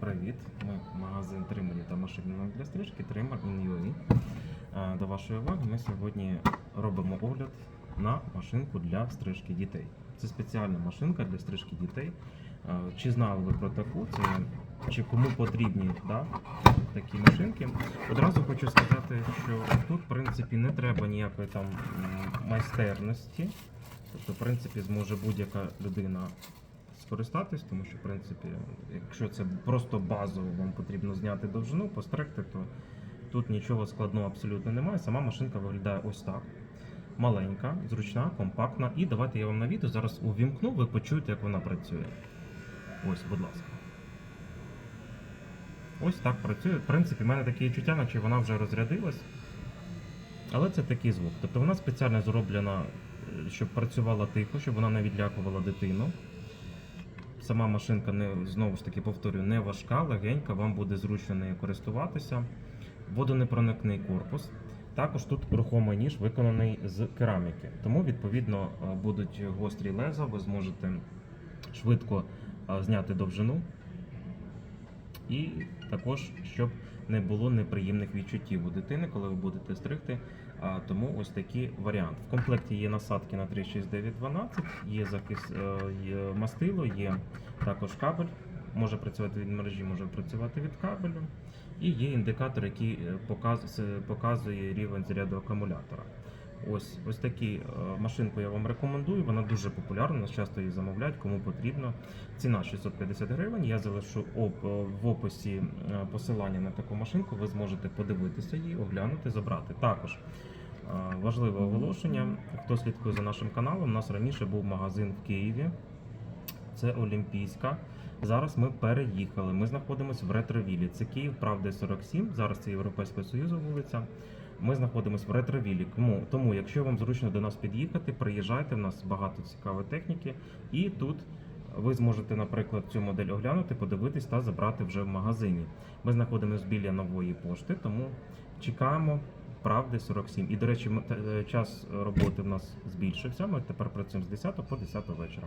Привіт! Ми магазин тримання та машинного для стрижки Trimmer in UA. До вашої уваги ми сьогодні робимо огляд на машинку для стрижки дітей. Це спеціальна машинка для стрижки дітей. Чи знали ви про таку? Це чи кому потрібні да, такі машинки? Одразу хочу сказати, що тут, в принципі, не треба ніякої там майстерності. Тобто, в принципі, зможе будь-яка людина скористатись, тому що, в принципі, якщо це просто базово вам потрібно зняти довжину, постригти, то тут нічого складного абсолютно немає. Сама машинка виглядає ось так. Маленька, зручна, компактна. І давайте я вам на відео зараз увімкну, ви почуєте, як вона працює. Ось, будь ласка. Ось так працює. В принципі, в мене таке відчуття, наче вона вже розрядилась. Але це такий звук. Тобто вона спеціально зроблена, е, щоб працювала тихо, щоб вона не відлякувала дитину. Сама машинка не знову ж таки повторюю, не важка, легенька, вам буде зручно нею користуватися. Водонепроникний корпус. Також тут рухомий ніж виконаний з кераміки. Тому, відповідно, е, будуть гострі леза, ви зможете швидко е, зняти довжину. І також, щоб не було неприємних відчуттів у дитини, коли ви будете стригти. А, тому ось такий варіант. В комплекті є насадки на 36912, є захист е, є мастило, є також кабель. Може працювати від мережі, може працювати від кабелю. І є індикатор, який е, показує рівень заряду акумулятора. Ось ось таку е, машинку я вам рекомендую. Вона дуже популярна, нас часто її замовляють, кому потрібно. Ціна 650 гривень. Я залишу е, в описі е, посилання на таку машинку. Ви зможете подивитися її, оглянути, забрати. Також важливе оголошення. Хто слідкує за нашим каналом, у нас раніше був магазин в Києві. Це Олімпійська. Зараз ми переїхали. Ми знаходимося в Ретровілі. Це Київ, правда, 47. Зараз це Європейського Союзу вулиця. Ми знаходимося в Ретровілі. Тому, тому, якщо вам зручно до нас під'їхати, приїжджайте. В нас багато цікавої техніки. І тут ви зможете, наприклад, цю модель оглянути, подивитись та забрати вже в магазині. Ми знаходимося біля нової пошти, тому чекаємо. Правди 47. І, до речі, е, час роботи в нас збільшився. Ми тепер працюємо з 10 по 10 вечора.